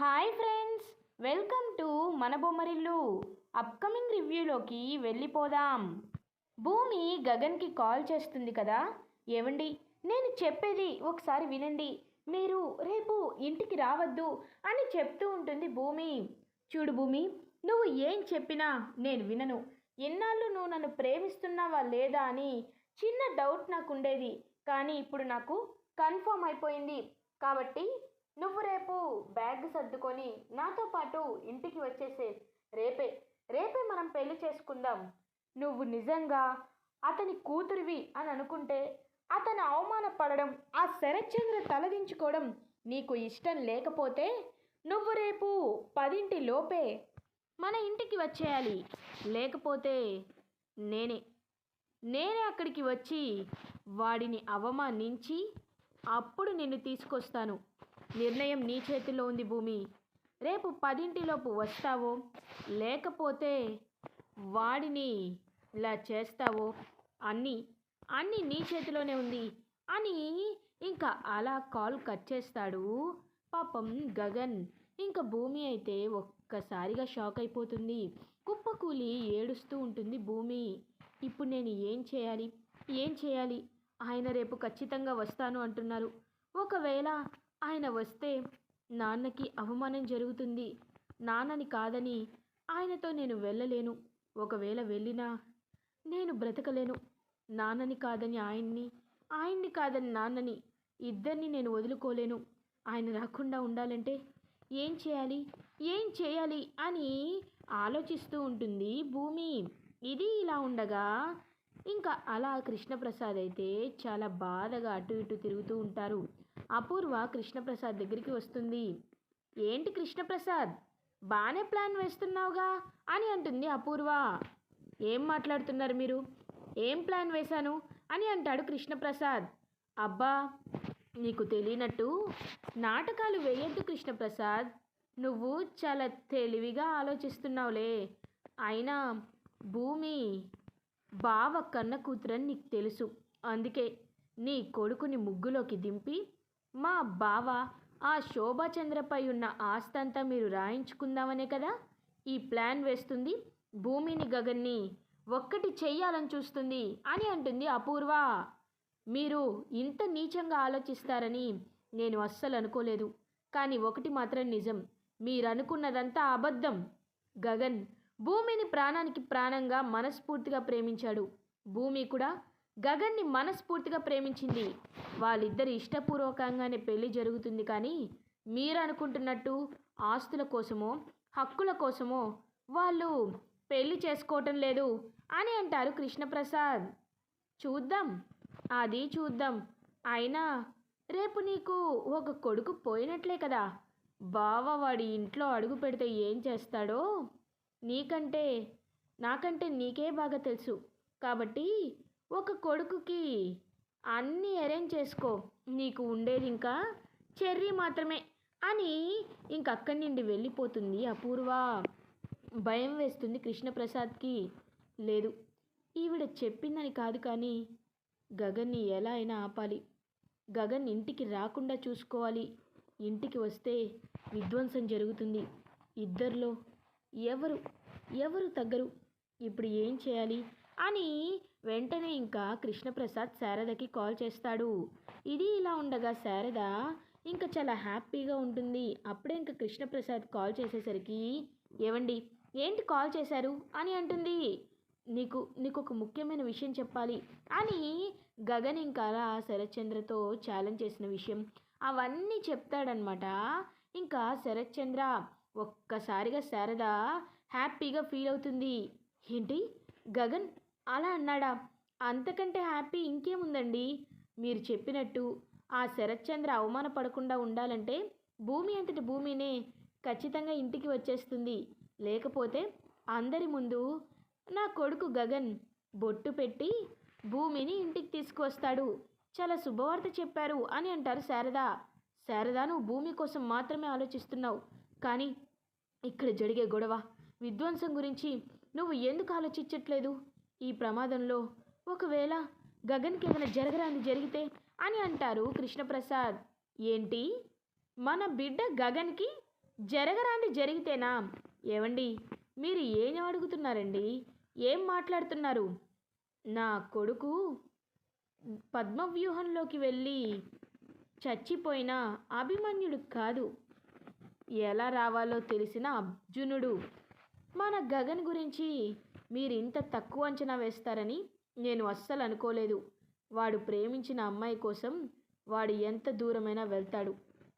Hi friends welcome to మన Bommarillu. Upcoming రివ్యూలోకి వెళ్ళిపోదాం. భూమి గగన్కి కాల్ చేస్తుంది కదా? ఏవండి? నేను చెప్పేది ఒకసారి వినండి. మీరు రేపు ఇంటికి రావద్దు అని చెప్తూ ఉంటుంది భూమి. చూడు భూమి నువ్వు ఏం చెప్పినా నేను వినను. ఎన్నాళ్ళు నువ్వు నన్ను ప్రేమిస్తున్నావా లేదా అని చిన్న డౌట్ నాకు ఉండేది. కానీ ఇప్పుడు నాకు కన్ఫర్మ్ అయిపోయింది. కాబట్టి నువ్వు రేపు బ్యాగ్ సర్దుకొని నాతో పాటు ఇంటికి వచ్చేసే. రేపే రేపే మనం పెళ్ళి చేసుకుందాం. నువ్వు నిజంగా అతని కూతురివి అని అనుకుంటే అతను అవమానపడడం ఆ శరత్చంద్ర తలదించుకోవడం నీకు ఇష్టం లేకపోతే నువ్వు రేపు పదింటి లోపే మన ఇంటికి వచ్చేయాలి. లేకపోతే నేనే నేనే అక్కడికి వచ్చి వాడిని అవమానించి అప్పుడు నిన్ను తీసుకొస్తాను. నిర్ణయం నీ చేతిలో ఉంది భూమి. రేపు పదింటిలోపు వస్తావో. లేకపోతే వాడిని ఇలా చేస్తావో. అన్నీ అన్నీ నీ చేతిలోనే ఉంది అని ఇంకా అలా కాల్ కట్ చేస్తాడు పాపం గగన్. ఇంకా భూమి అయితే ఒక్కసారిగా షాక్ అయిపోతుంది. కుప్పకూలి ఏడుస్తూ ఉంటుంది భూమి. ఇప్పుడు నేను ఏం చేయాలి? ఏం చేయాలి? ఆయన రేపు ఖచ్చితంగా వస్తాను అంటున్నారు. ఒకవేళ ఆయన వస్తే నాన్నకి అవమానం జరుగుతుంది. నాన్నని కాదని ఆయనతో నేను వెళ్ళలేను. ఒకవేళ వెళ్ళినా నేను బ్రతకలేను. నాన్నని కాదని ఆయన్ని ఆయన్ని కాదని నాన్నని ఇద్దరిని నేను వదులుకోలేను. ఆయన రాకుండా ఉండాలంటే ఏం చేయాలి? ఏం చేయాలి అని ఆలోచిస్తూ ఉంటుంది భూమి. ఇది ఇలా ఉండగా ఇంకా అలా కృష్ణప్రసాద్ అయితే చాలా బాధగా అటు ఇటు తిరుగుతూ ఉంటారు. అపూర్వ కృష్ణప్రసాద్ దగ్గరికి వస్తుంది. ఏంటి కృష్ణప్రసాద్? బాగానే ప్లాన్ వేస్తున్నావుగా అని అంటుంది అపూర్వ. ఏం మాట్లాడుతున్నారు మీరు? ఏం ప్లాన్ వేశాను? అని అంటాడు కృష్ణప్రసాద్. అబ్బా నీకు తెలియనట్టు నాటకాలు వేయద్దు కృష్ణప్రసాద్. నువ్వు చాలా తెలివిగా ఆలోచిస్తున్నావులే. అయినా భూమి బావ కన్న కూతురని నీకు తెలుసు. అందుకే నీ కొడుకుని ముగ్గులోకి దింపి మా బావ ఆ శోభాచంద్రపై ఉన్న ఆస్తంతా మీరు రాయించుకుందామనే కదా? ఈ ప్లాన్ వేస్తుంది. భూమిని గగన్ని ఒక్కటి చెయ్యాలని చూస్తుంది అని అంటుంది అపూర్వ. మీరు ఇంత నీచంగా ఆలోచిస్తారని నేను అస్సలు అనుకోలేదు. కానీ ఒకటి మాత్రం నిజం. మీరనుకున్నదంతా అబద్ధం. గగన్ భూమిని ప్రాణానికి ప్రాణంగా మనస్ఫూర్తిగా ప్రేమించాడు. భూమి కూడా గగన్ని మనస్ఫూర్తిగా ప్రేమించింది. వాళ్ళిద్దరి ఇష్టపూర్వకంగానే పెళ్ళి జరుగుతుంది కానీ మీరు అనుకుంటున్నట్టు ఆస్తుల కోసమో హక్కుల కోసమో వాళ్ళు పెళ్ళి చేసుకోవటం లేదు అని అంటారు కృష్ణప్రసాద్. చూద్దాం అది చూద్దాం. అయినా రేపు నీకు ఒక కొడుకు పోయినట్లే కదా. బావ వాడి ఇంట్లో అడుగు పెడితే ఏం చేస్తాడో? నీకంటే నాకంటే నీకే బాగా తెలుసు. కాబట్టి ఒక కొడుకుకి అన్నీ అరేంజ్ చేసుకో. నీకు ఉండేది ఇంకా చెర్రీ మాత్రమే అని ఇంకక్కడి నుండి వెళ్ళిపోతుంది అపూర్వ. భయం వేస్తుంది కృష్ణప్రసాద్కి. లేదు ఈవిడ చెప్పిందని కాదు కానీ గగన్ని ఎలా అయినా ఆపాలి. గగన్ ఇంటికి రాకుండా చూసుకోవాలి. ఇంటికి వస్తే విధ్వంసం జరుగుతుంది. ఇద్దరిలో ఎవరు ఎవరు తగ్గరు. ఇప్పుడు ఏం చేయాలి అని వెంటనే ఇంకా కృష్ణప్రసాద్ శారదకి కాల్ చేస్తాడు. ఇది ఇలా ఉండగా శారద ఇంకా చాలా హ్యాపీగా ఉంటుంది. అప్పుడే ఇంకా కృష్ణప్రసాద్ కాల్ చేసేసరికి ఏవండి ఏంటి కాల్ చేశారు? అని అంటుంది. నీకు నీకు ఒక ముఖ్యమైన విషయం చెప్పాలి. అని గగన్ ఇంకా అలా శరత్చంద్రతో ఛాలెంజ్ చేసిన విషయం అవన్నీ చెప్తాడనమాట ఇంకా శరత్చంద్ర ఒక్కసారిగా శారద హ్యాపీగా ఫీల్ అవుతుంది. ఏంటి? గగన్ అలా అన్నాడా. అంతకంటే హ్యాపీ ఇంకేముందండి? మీరు చెప్పినట్టు ఆ శరత్చంద్ర అవమానపడకుండా ఉండాలంటే భూమి అంతటి భూమినే ఖచ్చితంగా ఇంటికి వచ్చేస్తుంది. లేకపోతే అందరి ముందు నా కొడుకు గగన్ బొట్టు పెట్టి భూమిని ఇంటికి తీసుకువస్తాడు. చాలా శుభవార్త చెప్పారు అని అంటారు శారద. శారద నువ్వు భూమి కోసం మాత్రమే ఆలోచిస్తున్నావు. కానీ ఇక్కడ జరిగే గొడవ విధ్వంసం గురించి నువ్వు ఎందుకు ఆలోచించట్లేదు? ఈ ప్రమాదంలో ఒకవేళ గగన్కి ఏదైనా జరగరాని జరిగితే అని అంటారు కృష్ణప్రసాద్. ఏంటి? మన బిడ్డ గగన్కి జరగరాంది జరిగితేనా? ఏవండి? మీరు ఏం అడుగుతున్నారండి? ఏం మాట్లాడుతున్నారు? నా కొడుకు పద్మవ్యూహంలోకి వెళ్ళి చచ్చిపోయిన అభిమన్యుడు కాదు. ఎలా రావాలో తెలిసిన అర్జునుడు. మన గగన్ గురించి మీరు ఇంత తక్కువ అంచనా వేస్తారని నేను అస్సలు అనుకోలేదు. వాడు ప్రేమించిన అమ్మాయి కోసం వాడు ఎంత దూరమైనా వెళ్తాడు.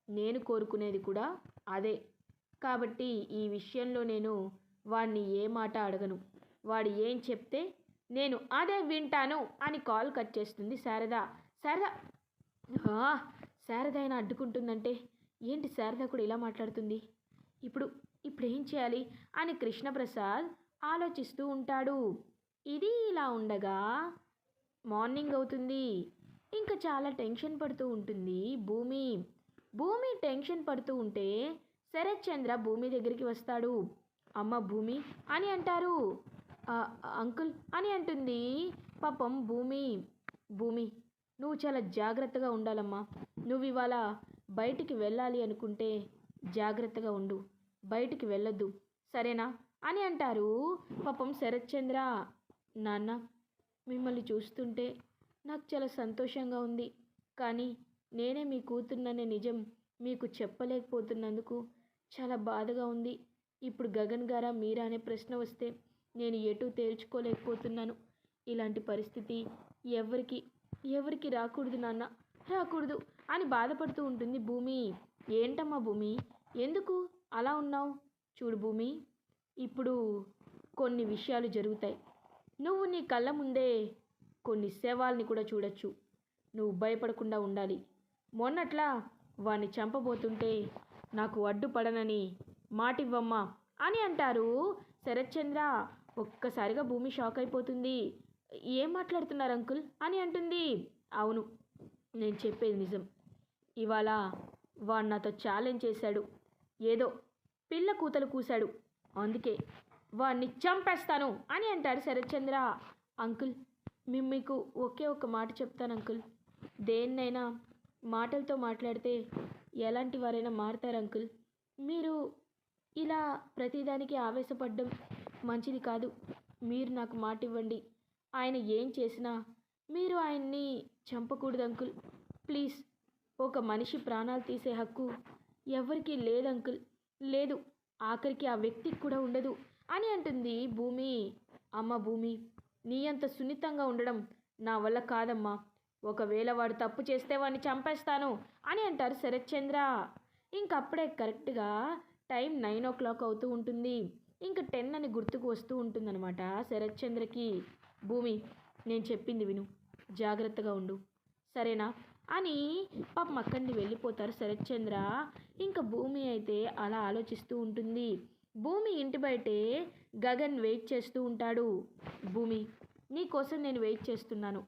నేను కోరుకునేది కూడా అదే. కాబట్టి ఈ విషయంలో నేను వాడిని ఏ మాట అడగను. వాడు ఏం చెప్తే నేను అదే వింటాను అని కాల్ కట్ చేస్తుంది శారద. శారద! ఆ, శారద అయినా అడ్డుకుంటుందంటే ఏంటి శారద కూడా ఇలా మాట్లాడుతుంది? ఇప్పుడు ఇప్పుడు ఏం చేయాలి? అని కృష్ణప్రసాద్ ఆలోచిస్తూ ఉంటాడు. ఇది ఇలా ఉండగా మార్నింగ్ అవుతుంది. ఇంకా చాలా టెన్షన్ పడుతూ ఉంటుంది భూమి. భూమి టెన్షన్ పడుతూ ఉంటే శరత్ చంద్ర భూమి దగ్గరికి వస్తాడు. అమ్మ భూమి అని అంటారు. అంకుల్ అని అంటుంది పాపం భూమి. భూమి నువ్వు చాలా జాగ్రత్తగా ఉండాలమ్మా. నువ్వు ఇవాళ బయటికి వెళ్ళాలి అనుకుంటే జాగ్రత్తగా ఉండు. బయటికి వెళ్ళొద్దు. సరేనా? అని అంటారు. పాపం శరత్చంద్ర నాన్న మిమ్మల్ని చూస్తుంటే నాకు చాలా సంతోషంగా ఉంది. కానీ నేనే మీ కూతున్ననే నిజం మీకు చెప్పలేకపోతున్నందుకు చాలా బాధగా ఉంది. ఇప్పుడు గగన్ గారా మీరా అనే ప్రశ్న వస్తే నేను ఎటు తేల్చుకోలేకపోతున్నాను. ఇలాంటి పరిస్థితి ఎవరికి ఎవరికి రాకూడదు నాన్న రాకూడదు అని బాధపడుతూ ఉంటుంది భూమి. ఏంటమ్మా భూమి? ఎందుకు అలా ఉన్నావు? చూడు భూమి ఇప్పుడు కొన్ని విషయాలు జరుగుతాయి. నువ్వు నీ కళ్ళ ముందే కొన్ని శవాల్ని కూడా చూడొచ్చు. నువ్వు భయపడకుండా ఉండాలి. మొన్నట్లా వాణ్ణి చంపబోతుంటే నాకు అడ్డుపడనని మాటివ్వమ్మా అని అంటారు. శరత్చంద్ర ఒక్కసారిగా భూమి షాక్ అయిపోతుంది. ఏం మాట్లాడుతున్నారు అంకుల్? అని అంటుంది. అవును నేను చెప్పేది నిజం. ఇవాళ వాడు నాతో ఛాలెంజ్ చేశాడు. ఏదో పిల్ల కూతలు కూశాడు. అందుకే వాడిని చంపేస్తాను అని అంటాడు శరత్చంద్ర. అంకుల్ మేము మీకు ఒకే ఒక మాట చెప్తాను అంకుల్. దేన్నైనా మాటలతో మాట్లాడితే ఎలాంటి వారైనా మారుతారు అంకుల్. మీరు ఇలా ప్రతిదానికి ఆవేశపడడం మంచిది కాదు. మీరు నాకు మాట ఇవ్వండి. ఆయన ఏం చేసినా మీరు ఆయన్ని చంపకూడదు అంకుల్. ప్లీజ్ ఒక మనిషి ప్రాణాలు తీసే హక్కు ఎవరికీ లేదు అంకుల్. లేదు ఆఖరికి ఆ వ్యక్తికి కూడా ఉండదు. అని అంటుంది భూమి. అమ్మ భూమి నీ అంత సున్నితంగా ఉండడం నా వల్ల కాదమ్మా. ఒకవేళ వాడు తప్పు చేస్తే వాడిని చంపేస్తాను అని అంటారు శరత్చంద్ర. ఇంకప్పుడే కరెక్ట్గా టైం నైన్ ఓ క్లాక్ అవుతూ ఉంటుంది. ఇంక టెన్ అని గుర్తుకు వస్తూ ఉంటుందన్నమాట శరత్చంద్రకి. భూమి నేను చెప్పింది విను. జాగ్రత్తగా ఉండు. సరేనా? అని పాపం అక్కడిని వెళ్ళిపోతారు శరత్చంద్ర. ఇంకా భూమి అయితే అలా ఆలోచిస్తూ ఉంటుంది. భూమి ఇంటి బయటే గగన్ వెయిట్ చేస్తూ ఉంటాడు. భూమి నీకోసం నేను వెయిట్ చేస్తున్నాను.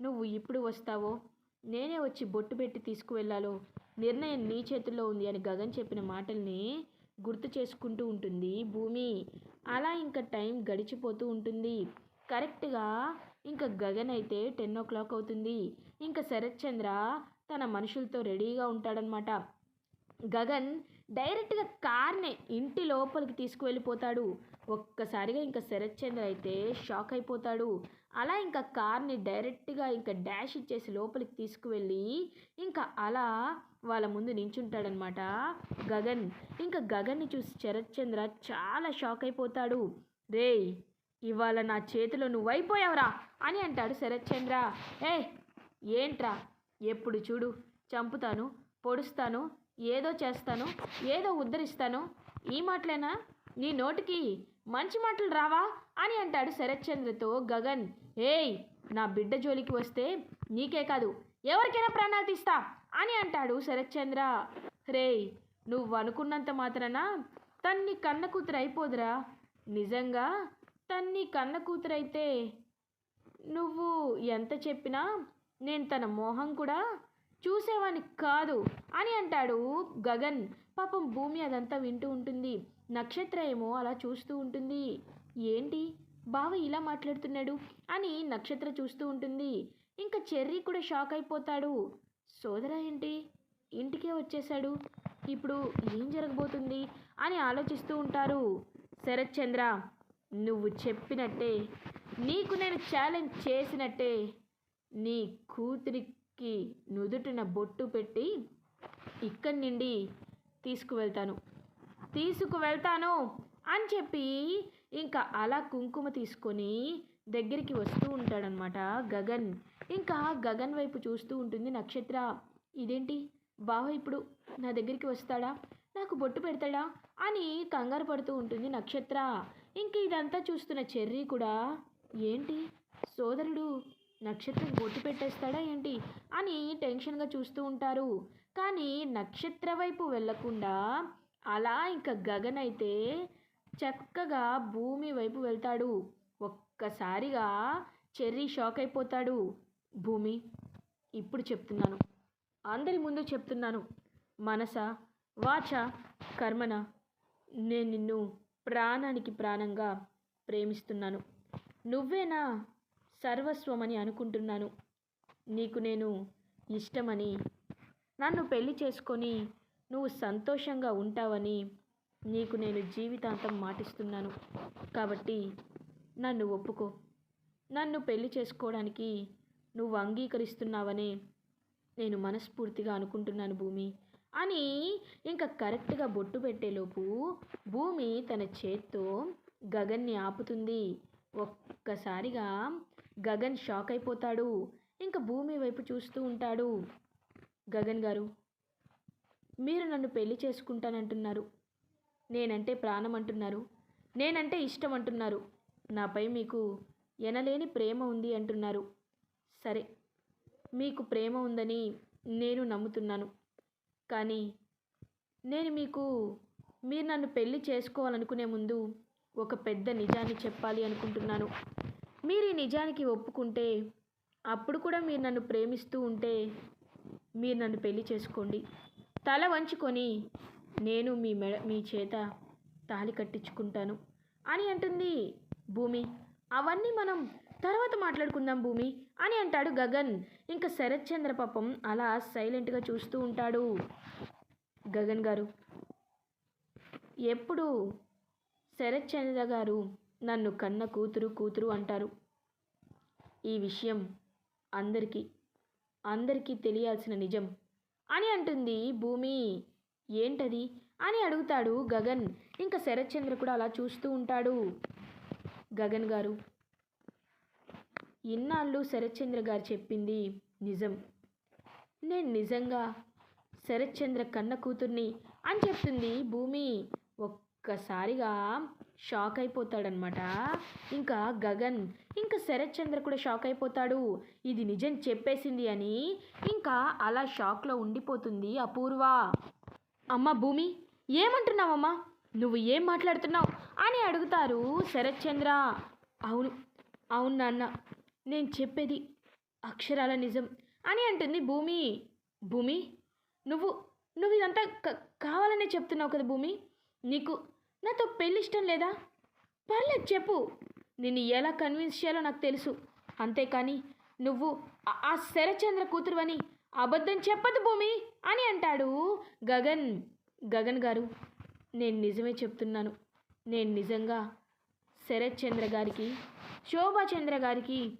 నువ్వు ఇప్పుడు వస్తావో? నేనే వచ్చి బొట్టు పెట్టి తీసుకువెళ్ళాలో? నిర్ణయం నీ చేతుల్లో ఉంది అని గగన్ చెప్పిన మాటల్ని గుర్తు చేసుకుంటూ ఉంటుంది భూమి. అలా ఇంకా టైం గడిచిపోతూ ఉంటుంది. కరెక్ట్గా ఇంకా గగన్ అయితే టెన్ ఓ క్లాక్ అవుతుంది. ఇంకా శరత్ చంద్ర తన మనుషులతో రెడీగా ఉంటాడనమాట గగన్ డైరెక్ట్గా కార్నే ఇంటి లోపలికి తీసుకువెళ్ళిపోతాడు. ఒక్కసారిగా ఇంకా శరత్ చంద్ర అయితే షాక్ అయిపోతాడు. అలా ఇంకా కార్ని డైరెక్ట్గా ఇంకా డాష్ ఇచ్చేసి లోపలికి తీసుకువెళ్ళి ఇంకా అలా వాళ్ళ ముందు నించుంటాడనమాట గగన్ ఇంకా గగన్ని చూసి శరత్ చంద్ర చాలా షాక్ అయిపోతాడు. రేయ్ ఇవాళ నా చేతిలో నువ్వు అని అంటాడు శరత్ చంద్ర ఏ ఏంట్రా? ఎప్పుడు చూడు చంపుతాను పొడుస్తాను ఏదో చేస్తాను ఏదో ఉద్ధరిస్తాను. ఈ మాటలేనా? నీ నోటికి మంచి మాటలు రావా? అని అంటాడు శరత్చంద్రతో గగన్. ఏయ్ నా బిడ్డ జోలికి వస్తే నీకే కాదు ఎవరికైనా ప్రాణాలు తీస్తా అని అంటాడు శరత్చంద్ర. రేయ్ నువ్వు అనుకున్నంత మాత్రాన? తన్ని కన్న కూతురు అయిపోదురా. నిజంగా తన్ని కన్న కూతురైతే నువ్వు ఎంత చెప్పినా నేను తన మోహం కూడా చూసేవాని కాదు అని అంటాడు గగన్. పాపం భూమి అదంతా వింటూ ఉంటుంది. నక్షత్ర ఏమో అలా చూస్తూ ఉంటుంది. ఏంటి? బావ ఇలా మాట్లాడుతున్నాడు అని నక్షత్ర చూస్తూ ఉంటుంది. ఇంకా చెర్రీ కూడా షాక్ అయిపోతాడు. సోదర ఏంటి? ఇంటికే వచ్చేసాడు ఇప్పుడు ఏం జరగబోతుంది? అని ఆలోచిస్తూ ఉంటారు శరత్ చంద్ర. నువ్వు చెప్పినట్టే నీకు నేను ఛాలెంజ్ చేసినట్టే నీ కూతురికి నుదుటిన బొట్టు పెట్టి ఇక్కడి నుండి తీసుకువెళ్తాను. తీసుకువెళ్తాను అని చెప్పి ఇంకా అలా కుంకుమ తీసుకొని దగ్గరికి వస్తూ ఉంటాడనమాట గగన్. ఇంకా గగన్ వైపు చూస్తూ ఉంటుంది నక్షత్ర. ఇదేంటి? బావ ఇప్పుడు నా దగ్గరికి వస్తాడా? నాకు బొట్టు పెడతాడా? అని కంగారు పడుతూ ఉంటుంది నక్షత్ర. ఇంక ఇదంతా చూస్తున్న చెర్రీ కూడా ఏంటి? సోదరుడు నక్షత్రం బొట్టు పెట్టేస్తాడా ఏంటి? అని టెన్షన్గా చూస్తూ ఉంటారు. కానీ నక్షత్ర వైపు వెళ్ళకుండా అలా ఇంకా గగన్ అయితే చక్కగా భూమి వైపు వెళ్తాడు. ఒక్కసారిగా చెర్రీ షాక్ అయిపోతాడు. భూమి ఇప్పుడు చెప్తున్నాను. అందరి ముందు చెప్తున్నాను. మనస వాచ కర్మన? నేను నిన్ను ప్రాణానికి ప్రాణంగా ప్రేమిస్తున్నాను. నువ్వే నా సర్వస్వమని అనుకుంటున్నాను. నీకు నేను ఇష్టమని. నన్ను పెళ్ళి చేసుకొని నువ్వు సంతోషంగా ఉంటావని నీకు నేను జీవితాంతం మాటిస్తున్నాను. కాబట్టి నన్ను ఒప్పుకో. నన్ను పెళ్ళి చేసుకోవడానికి నువ్వు అంగీకరిస్తున్నావనే నేను మనస్ఫూర్తిగా అనుకుంటున్నాను భూమి. అని ఇంకా కరెక్ట్గా బొట్టు పెట్టేలోపు భూమి తన చేత్తో గగన్ని ఆపుతుంది. ఒక్కసారిగా గగన్ షాక్ అయిపోతాడు. ఇంకా భూమి వైపు చూస్తూ ఉంటాడు. గగన్ గారు మీరు నన్ను పెళ్ళి చేసుకుంటానంటున్నారు. నేనంటే ప్రాణం అంటున్నారు. నేనంటే ఇష్టం అంటున్నారు. నాపై మీకు ఎనలేని ప్రేమ ఉంది అంటున్నారు. సరే మీకు ప్రేమ ఉందని నేను నమ్ముతున్నాను. కానీ నేను మీకు మీరు నన్ను పెళ్ళి చేసుకోవాలనుకునే ముందు ఒక పెద్ద నిజాన్ని చెప్పాలి అనుకుంటున్నాను. మీరు ఈ నిజానికి ఒప్పుకుంటే అప్పుడు కూడా మీరు నన్ను ప్రేమిస్తూ ఉంటే మీరు నన్ను పెళ్ళి చేసుకోండి. తల వంచుకొని నేను మీ మెడ మీ చేత తాళి కట్టించుకుంటాను అని అంటుంది భూమి. అవన్నీ మనం తర్వాత మాట్లాడుకుందాం భూమి. అని అంటాడు గగన్. ఇంకా శరత్ చంద్ర పాపం అలా సైలెంట్గా చూస్తూ ఉంటాడు గగన్ గారు. ఎప్పుడు? శరత్ చంద్ర గారు నన్ను కన్న కూతురు కూతురు అంటారు. ఈ విషయం అందరికీ అందరికీ తెలియాల్సిన నిజం అని అంటుంది భూమి. ఏంటది? అని అడుగుతాడు గగన్. ఇంకా శరత్చంద్ర కూడా అలా చూస్తూ ఉంటాడు గగన్ గారు. ఇన్నాళ్ళు శరత్చంద్ర గారు చెప్పింది నిజం. నేను నిజంగా శరత్చంద్ర కన్న కూతుర్ని అని చెప్తుంది. భూమి ఒక్కసారిగా షాక్ అయిపోతాడనమాట ఇంకా గగన్ ఇంకా శరత్చంద్ర కూడా షాక్ అయిపోతాడు. ఇది నిజం చెప్పేసింది అని ఇంకా అలా షాక్లో ఉండిపోతుంది అపూర్వ. అమ్మ భూమి ఏమంటున్నావమ్మా? నువ్వు ఏం మాట్లాడుతున్నావు? అని అడుగుతారు శరత్చంద్ర. అవును అవును నాన్న. నేను చెప్పేది అక్షరాల నిజం అని అంటుంది భూమి. భూమి? నువ్వు నువ్వు ఇదంతా కావాలనే చెప్తున్నావు కదా భూమి? నీకు నాతో పెళ్ళి ఇష్టం లేదా? పర్లేదు చెప్పు. నిన్ను ఎలా కన్విన్స్ చేయాలో నాకు తెలుసు. అంతేకాని నువ్వు ఆ- ఆ శరచంద్ర కూతురువని అబద్ధం చెప్పదు భూమి అని అంటాడు గగన్. గగన్ గారు నేను నిజమే చెప్తున్నాను. నేను నిజంగా శరత్ చంద్ర గారికి శోభాచంద్ర గారికి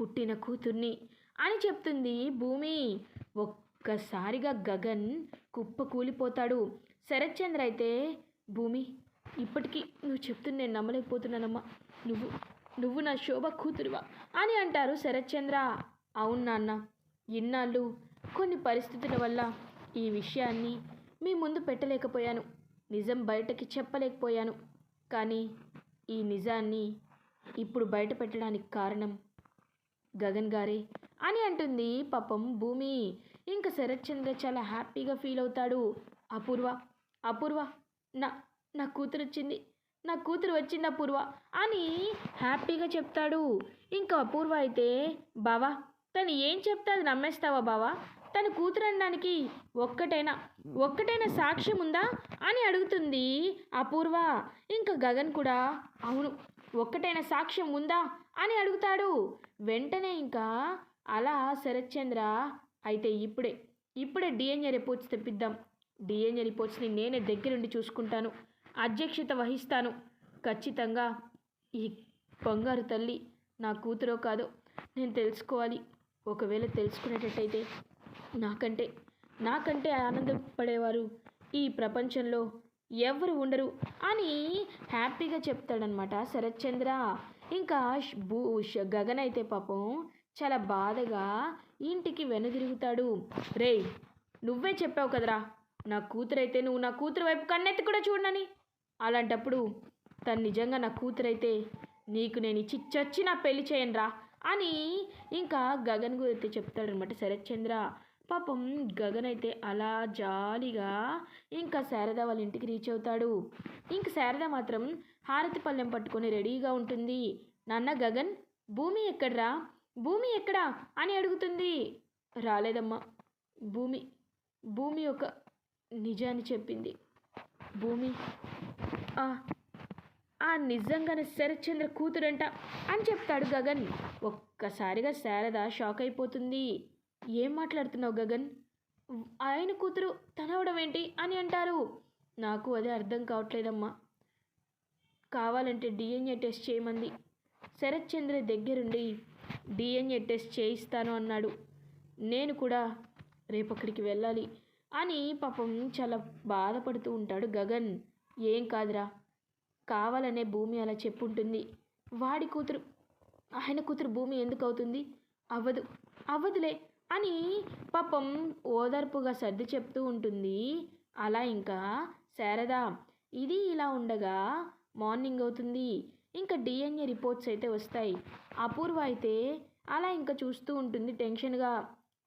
పుట్టిన కూతుర్ని అని చెప్తుంది భూమి. ఒక్కసారిగా గగన్ కుప్ప కూలిపోతాడు. శరత్చంద్ర అయితే భూమి ఇప్పటికీ నువ్వు చెప్తున్న నేను నమ్మలేకపోతున్నానమ్మా. నువ్వు నువ్వు నా శోభ కూతురువా అని అంటారు శరత్చంద్ర. అవును నాన్న ఇన్నాళ్ళు కొన్ని పరిస్థితుల వల్ల ఈ విషయాన్ని మీ ముందు పెట్టలేకపోయాను. నిజం బయటకి చెప్పలేకపోయాను. కానీ ఈ నిజాన్ని ఇప్పుడు బయట పెట్టడానికి కారణం గగన్ గారే అని అంటుంది పాపం భూమి. ఇంకా శరత్చంద్ర చాలా హ్యాపీగా ఫీల్ అవుతాడు. అపూర్వ అపూర్వ నా నా కూతురు వచ్చింది నా కూతురు వచ్చింది అపూర్వ అని హ్యాపీగా చెప్తాడు. ఇంకా అపూర్వ అయితే బావా తను ఏం చెప్తే అది నమ్మేస్తావా బావా? తన కూతురు అనడానికి ఒక్కటైనా ఒక్కటైనా సాక్ష్యం ఉందా అని అడుగుతుంది అపూర్వ. ఇంకా గగన్ కూడా అవును ఒక్కటైనా సాక్ష్యం ఉందా? అని అడుగుతాడు. వెంటనే ఇంకా అలా శరత్చంద్ర అయితే ఇప్పుడే ఇప్పుడే డిఎన్ఏ రిపోర్ట్స్ తెప్పిద్దాం. డిఎన్ఏ రిపోర్ట్స్ని నేనే దగ్గరుండి చూసుకుంటాను. అధ్యక్షత వహిస్తాను. ఖచ్చితంగా ఈ బంగారు తల్లి నా కూతురో కాదో నేను తెలుసుకోవాలి. ఒకవేళ తెలుసుకునేటట్టయితే నాకంటే నాకంటే ఆనందపడేవారు ఈ ప్రపంచంలో ఎవరు ఉండరు అని హ్యాపీగా చెప్తాడనమాట శరత్చంద్ర. ఇంకా భూ గగన్ అయితే పాపం చాలా బాధగా ఇంటికి వెనుదిరుగుతాడు. రేయ్ నువ్వే చెప్పావు కదరా నా కూతురైతే నువ్వు నా కూతురు వైపు కన్నెత్తి కూడా చూడనని. అలాంటప్పుడు తను నిజంగా నా కూతురైతే నీకు నేను ఇచ్చి చచ్చి నా పెళ్ళి చేయనురా అని ఇంకా గగన్ గురించి చెప్తాడనమాట శరత్చంద్ర. పాపం గగన్ అయితే అలా జాలీగా ఇంకా శారద వాళ్ళ ఇంటికి రీచ్ అవుతాడు. ఇంక శారద మాత్రం హారతి పళ్ళెం పట్టుకొని రెడీగా ఉంటుంది. నాన్న గగన్ భూమి ఎక్కడ్రా? భూమి ఎక్కడా? అని అడుగుతుంది. రాలేదమ్మా భూమి భూమి ఒక నిజాన్ని చెప్పింది. భూమి ఆ ఆ నిజంగానే శరత్చంద్ర కూతురంట అని చెప్తాడు గగన్. ఒక్కసారిగా శారద షాక్ అయిపోతుంది. ఏం మాట్లాడుతున్నావు గగన్? ఆయన కూతురు తనవడం ఏంటి అని అంటారు. నాకు అదే అర్థం కావట్లేదమ్మా. కావాలంటే డిఎన్ఏ టెస్ట్ చేయమంది. శరత్చంద్ర దగ్గరుండి డిఎన్ఏ టెస్ట్ చేయిస్తాను అన్నాడు. నేను కూడా రేపు అక్కడికి వెళ్ళాలి అని పాపం చాలా బాధపడుతూ ఉంటాడు గగన్. ఏం కాదురా. కావాలనే భూమి అలా చెప్పుంటుంది. వాడి కూతురు ఆయన కూతురు భూమి ఎందుకు అవుతుంది? అవ్వదు. అవ్వదులే. అని పాపం ఓదార్పుగా సర్ది చెప్తూ ఉంటుంది. అలా ఇంకా శారద ఇది ఇలా ఉండగా మార్నింగ్ అవుతుంది. ఇంకా డిఎన్ఏ రిపోర్ట్స్ అయితే వస్తాయి. అపూర్వ అయితే అలా ఇంకా చూస్తూ ఉంటుంది టెన్షన్గా.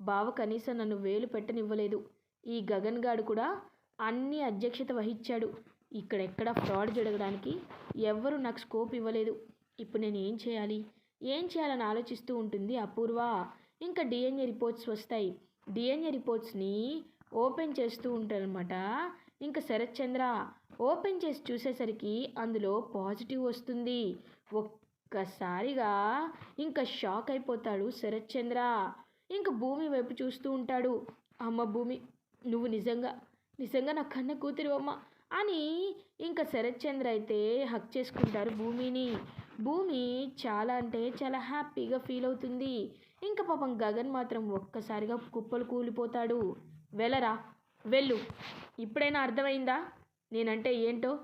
బావ కనీసం నన్ను వేలు పెట్టనివ్వలేదు. ఈ గగన్ గాడు కూడా అన్ని అధ్యక్షత వహించాడు. ఇక్కడెక్కడ ఫ్రాడ్ జరగడానికి ఎవ్వరూ నాకు స్కోప్ ఇవ్వలేదు. ఇప్పుడు నేను ఏం చేయాలి? ఏం చేయాలని ఆలోచిస్తూ ఉంటుంది అపూర్వ. ఇంకా డిఎన్ఏ రిపోర్ట్స్ వస్తాయి. డిఎన్ఏ రిపోర్ట్స్ని ఓపెన్ చేస్తూ ఉంటారనమాట ఇంకా శరత్చంద్ర ఓపెన్ చేసి చూసేసరికి అందులో పాజిటివ్ వస్తుంది. ఒక్కసారిగా ఇంకా షాక్ అయిపోతాడు శరత్చంద్ర ఇంకా భూమి వైపు చూస్తూ ఉంటాడు. అమ్మ భూమి నువ్వు నిజంగా నిజంగా నా కన్న కూతురు అమ్మ అని ఇంకా శరత్చంద్ర అయితే హక్ చేసుకుంటారు భూమిని. భూమి చాలా అంటే చాలా హ్యాపీగా ఫీల్ అవుతుంది. ఇంకా పాపం గగన్ మాత్రం ఒక్కసారిగా కుప్పలు కూలిపోతాడు. వెళ్ళరా వెళ్ళు. ఇప్పుడైనా అర్థమైందా? నేనంటే ఏంటో?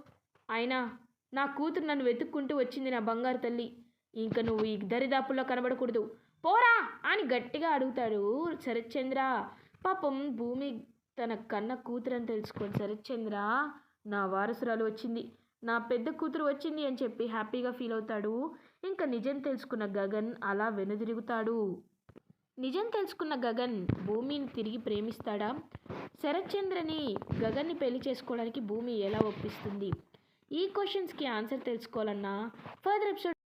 అయినా నా కూతురు నన్ను వెతుక్కుంటూ వచ్చింది నా బంగారు తల్లి. ఇంకా నువ్వు ఈ దరిదాపుల్లో కనబడకూడదు. పోరా అని గట్టిగా అడుగుతాడు శరత్చంద్ర. పాపం భూమి తన కన్న కూతురు అని తెలుసుకొని శరత్చంద్ర. నా వారసురాలు వచ్చింది. నా పెద్ద కూతురు వచ్చింది అని చెప్పి హ్యాపీగా ఫీల్ అవుతాడు. ఇంకా నిజం తెలుసుకున్న గగన్ అలా వెనుదిరుగుతాడు. నిజం తెలుసుకున్న గగన్ భూమిని తిరిగి ప్రేమిస్తాడా? శరత్చంద్రని గగన్ని పెళ్ళి చేసుకోవడానికి భూమి ఎలా ఒప్పిస్తుంది? ఈ క్వశ్చన్స్కి ఆన్సర్ తెలుసుకోవాలన్నా ఫర్దర్ ఎపిసోడ్